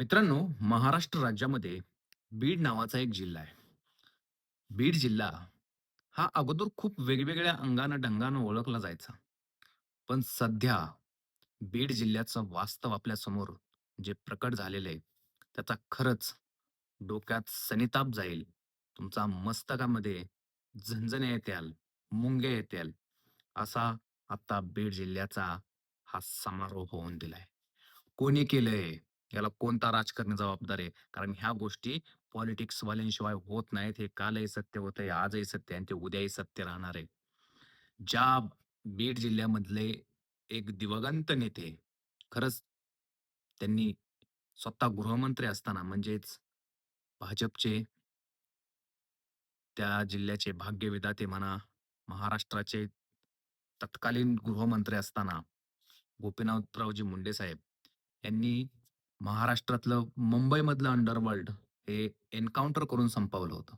मित्रांनो, महाराष्ट्र राज्यामध्ये बीड नावाचा एक जिल्हा आहे. बीड जिल्हा हा अगोदर खूप वेगवेगळ्या अंगानं-ढंगानं ओळखला जायचा. पण सध्या बीड जिल्ह्याचं वास्तव आपल्यासमोर जे प्रकट झालेलं आहे, त्याचा खरंच डोक्यात सनिताप जाईल. तुमचा मस्तकामध्ये झंझने येत्याल, मुंगे येत्याल, असा आता बीड जिल्ह्याचा हा समारोह होऊन दिलाय. कोणी केलंय? याला कोणता राजकारणी जबाबदार आहे? कारण ह्या गोष्टी पॉलिटिक्स वाल्यांशिवाय होत नाहीत. हे कालही सत्य होतंय, आजही सत्य आणि ते उद्याही सत्य राहणार आहे. ज्या बीड जिल्ह्यामधले एक दिवगंत नेते, खरंच त्यांनी स्वतः गृहमंत्री असताना म्हणजेच भाजपचे त्या जिल्ह्याचे भाग्यविधाते म्हणा, महाराष्ट्राचे तत्कालीन गृहमंत्री असताना गोपीनाथरावजी मुंडे साहेब यांनी महाराष्ट्रातलं मुंबईमधलं अंडरवर्ल्ड हे एन्काउंटर करून संपवलं होतं.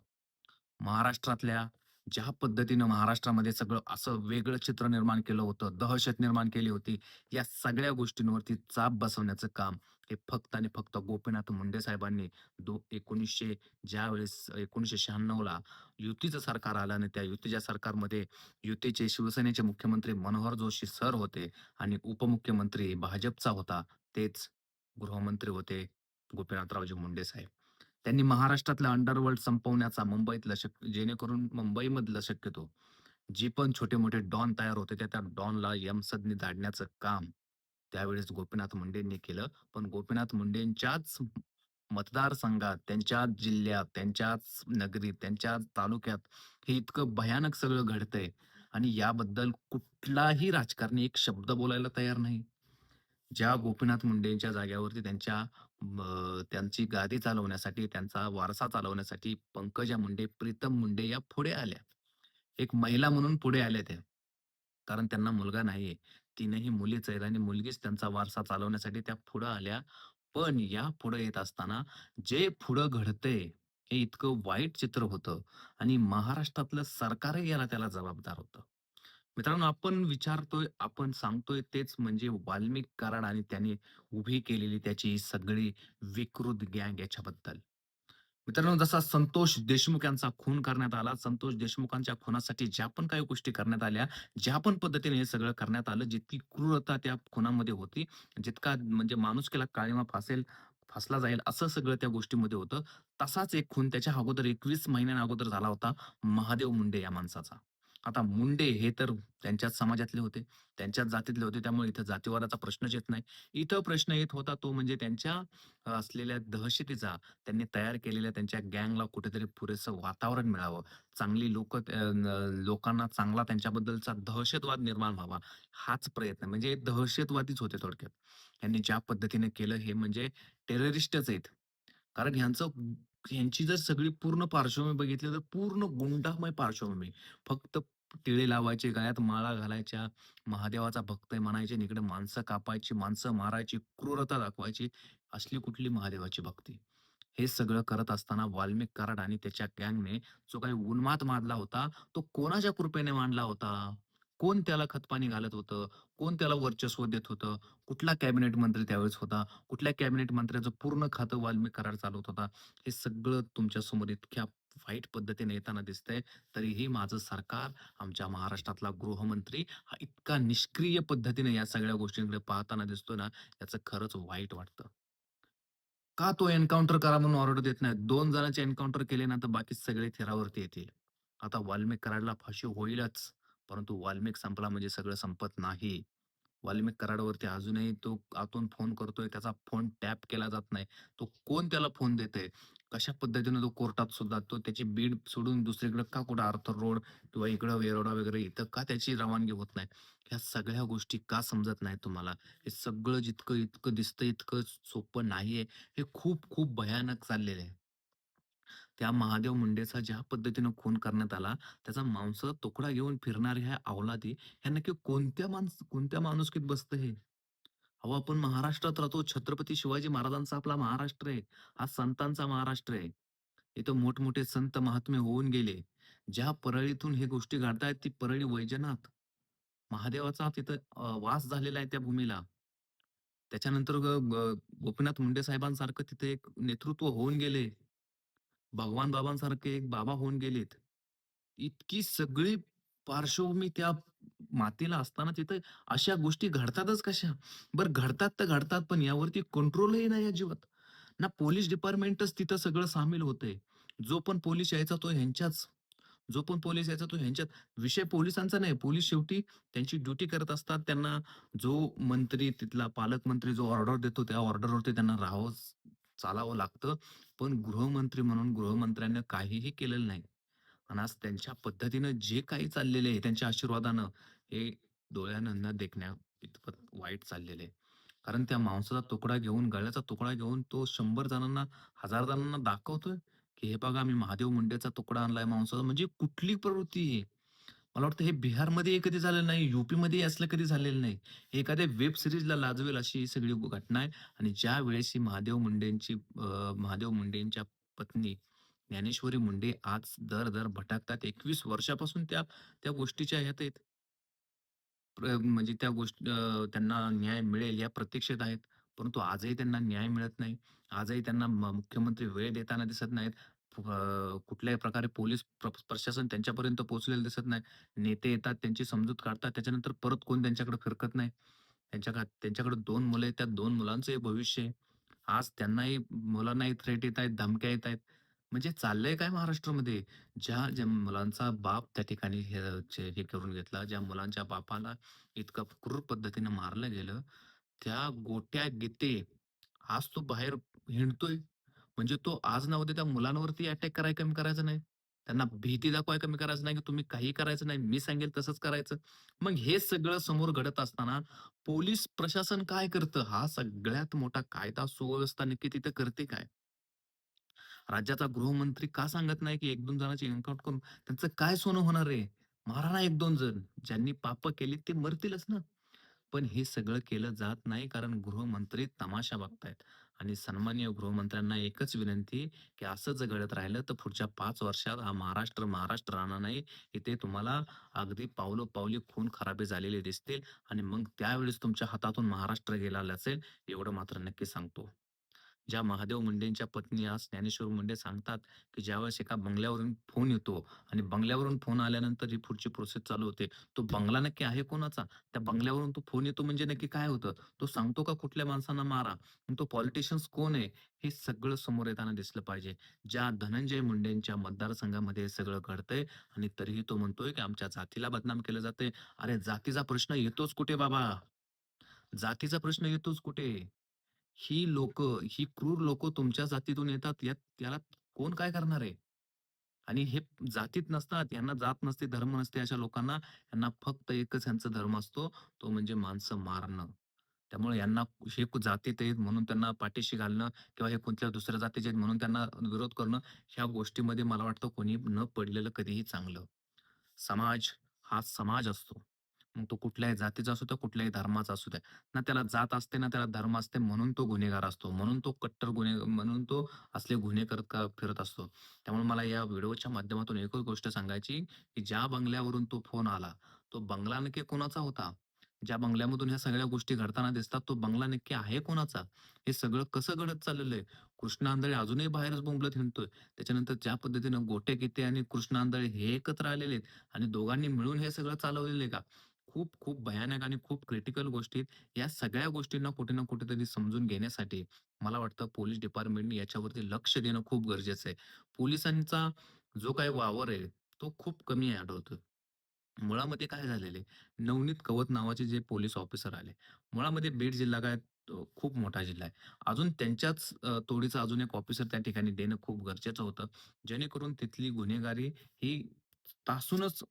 महाराष्ट्रातल्या ज्या पद्धतीनं महाराष्ट्रामध्ये सगळं असं वेगळं चित्र निर्माण केलं होतं, दहशत निर्माण केली होती, या सगळ्या गोष्टींवरती चाप बसवण्याचं काम हे फक्त आणि फक्त गोपीनाथ मुंडे साहेबांनी दो 1900 ज्यावेळेस एकोणीसशे शहाण्णवला युतीचं सरकार आलं आणि त्या युतीच्या सरकारमध्ये युतीचे शिवसेनेचे मुख्यमंत्री मनोहर जोशी सर होते आणि उपमुख्यमंत्री भाजपचा होता, तेच गृहमंत्री होते गोपीनाथरावजी मुंडे साहेब. त्यांनी महाराष्ट्रातलं अंडरवर्ल्ड संपवण्याचा मुंबईतलं शक जेणेकरून मुंबईमधलं शक्यतो जे पण छोटे-मोठे डॉन तयार होते, त्या त्या डॉनला यमसदनी धाडण्याचं काम त्यावेळेस गोपीनाथ मुंडेंनी केलं. पण गोपीनाथ मुंडेंच्याच मतदारसंघात, त्यांच्याच जिल्ह्यात, त्यांच्याच नगरीत, त्यांच्या तालुक्यात हे इतकं भयानक सगळं घडतंय आणि याबद्दल कुठलाही राजकारणी एक शब्द बोलायला तयार नाही. ज्या गोपीनाथ मुंडेंच्या जाग्यावरती त्यांच्या त्यांची गादी चालवण्यासाठी, त्यांचा वारसा चालवण्यासाठी पंकजा मुंडे, प्रीतम मुंडे या पुढे आल्या. एक महिला म्हणून पुढे आल्या त्या. कारण त्यांना मुलगा नाहीये. तीनही मुलीच आहेत आणि मुलगीच त्यांचा वारसा चालवण्यासाठी त्या पुढं आल्या. पण या पुढे येत असताना जे पुढं घडतंय, हे इतकं वाईट चित्र होतं आणि महाराष्ट्रातलं सरकारही याला त्याला जबाबदार होतं. मित्रांनो, आपण विचारतोय, आपण सांगतोय तेच म्हणजे वाल्मिक कराड आणि त्याने उभी केलेली त्याची सगळी विकृत गँग याच्याबद्दल. मित्रांनो, जसा संतोष देशमुख यांचा खून करण्यात आला, संतोष देशमुखांच्या खुनासाठी ज्या पण काही गोष्टी करण्यात आल्या, ज्या पण पद्धतीने हे सगळं करण्यात आलं, जितकी क्रूरता त्या खुनामध्ये होती, जितका म्हणजे माणुसकीला काळिमा फासेल फासला जाईल असं सगळं त्या गोष्टीमध्ये होतं. तसाच एक खून त्याच्या अगोदर 21 महिन्या अगोदर झाला होता महादेव मुंडे या माणसाचा. आता मुंडे हे तर त्यांच्याच समाजातले होते, त्यांच्याच जातीतले होते, त्यामुळे इथं जातीवादाचा प्रश्नच येत नाही. इथं प्रश्न येत होता तो म्हणजे त्यांच्या असलेल्या दहशतीचा त्यांनी तयार केलेल्या त्यांच्या गँगला कुठेतरी पुरेसं वातावरण मिळावं. चांगली लोक लोकांना चांगला त्यांच्याबद्दलचा दहशतवाद निर्माण व्हावा, हाच प्रयत्न म्हणजे दहशतवादीच होते थोडक्यात. यांनी ज्या पद्धतीने केलं हे म्हणजे टेररिस्टच आहेत. कारण ह्यांचं ह्यांची जर सगळी पूर्ण पार्श्वभूमी बघितली तर पूर्ण गुंडामय पार्श्वभूमी. फक्त टिळे लावायचे, गळ्यात माळा घालायच्या, महादेवाचा भक्त आहे म्हणायचे इकडे माणसं कापायची, माणसं मारायची, क्रूरता दाखवायची. असली कुठली महादेवाची भक्ती. हे सगळं करत असताना वाल्मिक कराड आणि त्याच्या गँगने जो काही उन्माद मारला होता, तो कोणाच्या कृपेने मांडला होता? कोण त्याला खतपाणी घालत होतं? कोण त्याला वर्चस्व देत होतं? कुठला कॅबिनेट मंत्री त्यावेळेस होता? कुठल्या कॅबिनेट मंत्र्याचं पूर्ण खातं वाल्मिक कराड चालवत होता? हे सगळं तुमच्यासमोर इतक्या वाईट पद्धतीने येताना दिसतंय. तरीही माझं सरकार, आमच्या महाराष्ट्रातला गृहमंत्री हा इतका निष्क्रिय पद्धतीने या सगळ्या गोष्टींकडे पाहताना दिसतोय ना, याचं खरंच वाईट वाटतं. का तो एन्काउंटर करा म्हणून ऑर्डर देत नाही दोन जणांचे एन्काउंटर केले ना, तर बाकी सगळे थेरावरती येतील. आता वाल्मिक कराडला फाशी होईलच, परंतु वाल्मिक संपला म्हणजे सगळं संपत नाही. वाल्मिक कराडवरती अजूनही तो आतून फोन करतोय, त्याचा फोन टॅप केला जात नाही. तो कोण त्याला फोन देते कशा पद्धतीनं तो कोर्टात सुद्धा तो त्याची बीड सोडून दुसरीकडे का कुठं आर्थर रोड किंवा इकडं वेरोडा वगैरे इथं का त्याची रवानगी होत नाही? ह्या सगळ्या गोष्टी का समजत नाही तुम्हाला? हे सगळं जितकं इतकं दिसतं इतकं सोपं नाहीये. हे खूप खूप भयानक चाललेलं आहे. त्या महादेव मुंडेचा ज्या पद्धतीनं खून करण्यात आला, त्याचा मांसाचा तुकडा घेऊन फिरणाऱ्या ह्या अवलादी, ह्या नक्की कोणत्या माणस कोणत्या माणुसकीत बसतं हे? अहो, आपण महाराष्ट्रात राहतो. छत्रपती शिवाजी महाराजांचा आपला महाराष्ट्र आहे. हा संतांचा महाराष्ट्र आहे. इथं मोठमोठे संत महात्मे होऊन गेले. ज्या परळीतून हे गोष्टी घडतायत, ती परळी वैजनाथ. महादेवाचा तिथं वास झालेला आहे त्या भूमीला. त्याच्यानंतर ग गोपीनाथ मुंडे साहेबांसारखं तिथे एक नेतृत्व होऊन गेले. भगवान बाबांसारखे एक बाबा होऊन गेलेत. इतकी सगळी पार्श्वभूमी त्या मातीला असताना तिथं अशा गोष्टी घडतातच कशा? बरं घडतात तर घडतात, पण यावरती कंट्रोलही नाही अजिबात. ना पोलीस डिपार्टमेंटच तिथं सगळं सामील होतंय. जो पण पोलीस यायचा तो ह्यांच्याच जो पण पोलीस यायचा तो ह्यांच्यात. विषय पोलिसांचा नाही. पोलीस शेवटी त्यांची ड्युटी करत असतात. त्यांना जो मंत्री तिथला पालकमंत्री जो ऑर्डर देतो त्या ऑर्डरवरती त्यांना राहावं चालावं लागतं. पण गृहमंत्री म्हणून गृहमंत्र्यांनी काहीही केलेलं नाही. आणि आज त्यांच्या पद्धतीनं जे काही चाललेलं आहे त्यांच्या आशीर्वादानं हे डोळ्यांना न देखण्या इतपत वाईट चाललेलं आहे. कारण त्या मांसाचा तुकडा घेऊन, गळ्याचा तुकडा घेऊन तो शंभर जणांना, हजार जणांना दाखवतोय, की "हे बघा मी महादेव मुंडेचा तुकडा आणलाय मांसाचा." म्हणजे कुठली प्रवृत्ती आहे? मला वाटतं हे बिहारमध्ये कधी झालं नाही, यूपीमध्ये असलं कधी झालेलं नाही. हे एखाद्या वेब सिरीजला लाजवेल अशी ही सगळी घटना आहे आणि ज्यावेळेस ही महादेव मुंडेंची महादेव मुंडेंच्या पत्नी ज्ञानेश्वरी मुंडे आज दर-दर भटकतात. 21 वर्षापासून त्या त्या गोष्टीच्या ह्यात आहेत. प्र म्हणजे त्या गोष्टी अ, त्यांना न्याय मिळेल या प्रतीक्षेत आहेत. परंतु आजही त्यांना न्याय मिळत नाही. आजही त्यांना म मुख्यमंत्री वेळ देताना दिसत नाहीत. अ, कुठल्याही प्रकारे पोलीस प्र प्रशासन त्यांच्यापर्यंत पोहोचलेलं दिसत नाही. नेते येतात, त्यांची समजूत काढतात. त्याच्यानंतर परत कोण त्यांच्याकडे फिरकत नाही. त्यांच्या का त्यांच्याकडे 2 मुलं आहेत. त्या 2 मुलांचंही भविष्य आहे. आज त्यांनाही मुलांनाही थ्रेट येत आहेत, धमक्या येत आहेत. म्हणजे चाललंय काय महाराष्ट्रामध्ये? ज्या ज्या मुलांचा बाप त्या ठिकाणी हे हे करून घेतला, ज्या मुलांच्या बापाला इतकं क्रूर पद्धतीने मारलं गेलं, त्या गोट्या गीते आज तो बाहेर हिंडतोय. म्हणजे तो आज ना उद्या त्या मुलांवरती अटॅक कराय कमी करायचा नाही. त्यांना भीती दाखवाय कमी करायचं नाही, की तुम्ही काहीही करायचं नाही. मी सांगेल तसंच करायचं. मग हे सगळं समोर घडत असताना पोलीस प्रशासन काय करतं? हा सगळ्यात मोठा कायदा सुव्यवस्था नक्की तिथं करते काय? राज्याचा गृहमंत्री का सांगत नाही, की 1-2 जणांची एन्काउंटर करून त्यांचं काय सोनं होणार आहे? मारा ना 1-2 जण. ज्यांनी पाप केली ते मरतीलच ना. पण हे सगळं केलं जात नाही कारण गृहमंत्री तमाशा बघतायत आणि सन्माननीय गृहमंत्र्यांना एकच विनंती, की असं जर घडत राहिलं तर पुढच्या पाच वर्षात हा महाराष्ट्र, महाराष्ट्र राहणार नाही. इथे तुम्हाला अगदी पावलोपावली खून-खराबे झालेले दिसतील आणि मग त्यावेळेस तुमच्या हातातून महाराष्ट्र गेला असेल एवढं मात्र नक्की सांगतो. ज्या महादेव मुंडेंच्या पत्नी आज ज्ञानेश्वर मुंडे सांगतात, की ज्यावेळेस एका बंगल्यावरून फोन येतो आणि बंगल्यावरून फोन आल्यानंतर ही पुढची प्रोसेस चालू होते. तो बंगला नक्की आहे कोणाचा? त्या बंगल्यावरून तो फोन येतो म्हणजे नक्की काय होतं? तो सांगतो का कुठल्या माणसांना मारा? तो पॉलिटिशियन्स कोण आहे? हे सगळं समोर येताना दिसलं पाहिजे. ज्या धनंजय मुंडेंच्या मतदारसंघामध्ये हे सगळं घडतंय आणि तरीही तो म्हणतोय, की आमच्या जातीला बदनाम केलं जातंय. अरे जातीचा प्रश्न येतोच कुठे बाबा? जातीचा प्रश्न येतोच कुठे? ही लोक ही क्रूर लोक तुमच्या जातीतून येतात, यात त्याला कोण काय करणार आहे? आणि हे जातीत नसतात, यांना जात नसते, धर्म नसते अशा लोकांना, यांना फक्त एकच यांचा धर्म असतो, तो म्हणजे माणसं मारणं. त्यामुळे यांना हे जातीत आहेत म्हणून त्यांना पाठीशी घालणं किंवा हे कोणत्या दुसऱ्या जातीचे आहेत म्हणून त्यांना विरोध करणं, ह्या गोष्टीमध्ये मला वाटतं कोणी न पडलेलं कधीही चांगलं. समाज हा समाज असतो. मग तो कुठल्याही जातीचा असू द्या, कुठल्याही धर्माचा असू द्या. ना त्याला जात असते, ना त्याला धर्म असते म्हणून तो गुन्हेगार असतो. म्हणून तो कट्टर गुन्हे म्हणून तो असले गुन्हे करत का फिरत असतो. त्यामुळे मला या व्हिडिओच्या माध्यमातून एकच गोष्ट सांगायची, की ज्या बंगल्यावरून तो फोन आला, तो बंगला नक्की कोणाचा होता? ज्या बंगल्यामधून ह्या सगळ्या गोष्टी घडताना दिसतात, तो बंगला नक्की आहे कोणाचा? हे सगळं कसं घडत चाललेलं आहे? कृष्ण आंधळे अजूनही बाहेरच बोंबलत हिंडतोय. त्याच्यानंतर ज्या पद्धतीनं गोटे गीते आणि कृष्ण आंधळे हे एकत्र आलेले आहेत आणि दोघांनी मिळून हे सगळं चालवलेलं आहे का? खूप खूप भयानक आणि खूप क्रिटिकल गोष्टी या सगळ्या गोष्टींना कुठे ना कुठेतरी समजून घेण्यासाठी मला वाटतं पोलीस डिपार्टमेंटने याच्यावरती लक्ष देणं खूप गरजेचं आहे. पोलिसांचा जो काही वावर आहे, तो खूप कमी आहे मुळामध्ये काय झालेले नवनीत कवत नावाचे जे पोलीस ऑफिसर आले. मुळामध्ये बीड जिल्हा काय खूप मोठा जिल्हा आहे. अजून त्यांच्याच तोडीचा अजून एक ऑफिसर त्या ठिकाणी देणं खूप गरजेचं होतं. जेणेकरून तिथली गुन्हेगारी ही तासूनच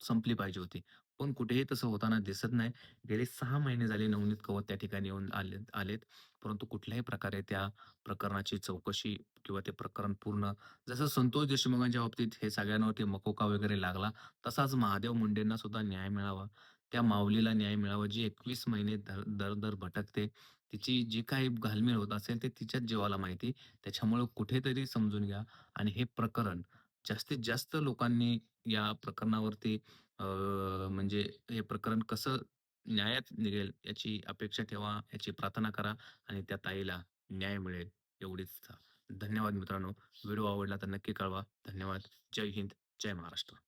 संपली पाहिजे होती. पण कुठेही तसं होताना दिसत नाही. गेले 6 महिने झाले नवनीत कवत त्या ठिकाणी येऊन आले आलेत. परंतु कुठल्याही प्रकारे त्या प्रकरणाची चौकशी किंवा ते प्रकरण पूर्ण जसं संतोष देशमुखांच्या बाबतीत हे सगळ्यांवरती मकोका वगैरे लागला, तसाच महादेव मुंडेंना सुद्धा न्याय मिळावा. त्या माऊलीला न्याय मिळावा, जी 21 महिने दर दर-दर भटकते. तिची जी काही घालमेल होत असेल, ते तिच्याच जीवाला माहिती. त्याच्यामुळं कुठेतरी समजून घ्या आणि हे प्रकरण जास्तीत जास्त लोकांनी या प्रकरणावरती अ, म्हणजे हे प्रकरण कसं न्यायात निघेल याची अपेक्षा ठेवा, याची प्रार्थना करा आणि त्या ताईला न्याय मिळेल एवढीच धन्यवाद मित्रांनो. व्हिडिओ आवडला तर नक्की कळवा. धन्यवाद. जय हिंद, जय महाराष्ट्र.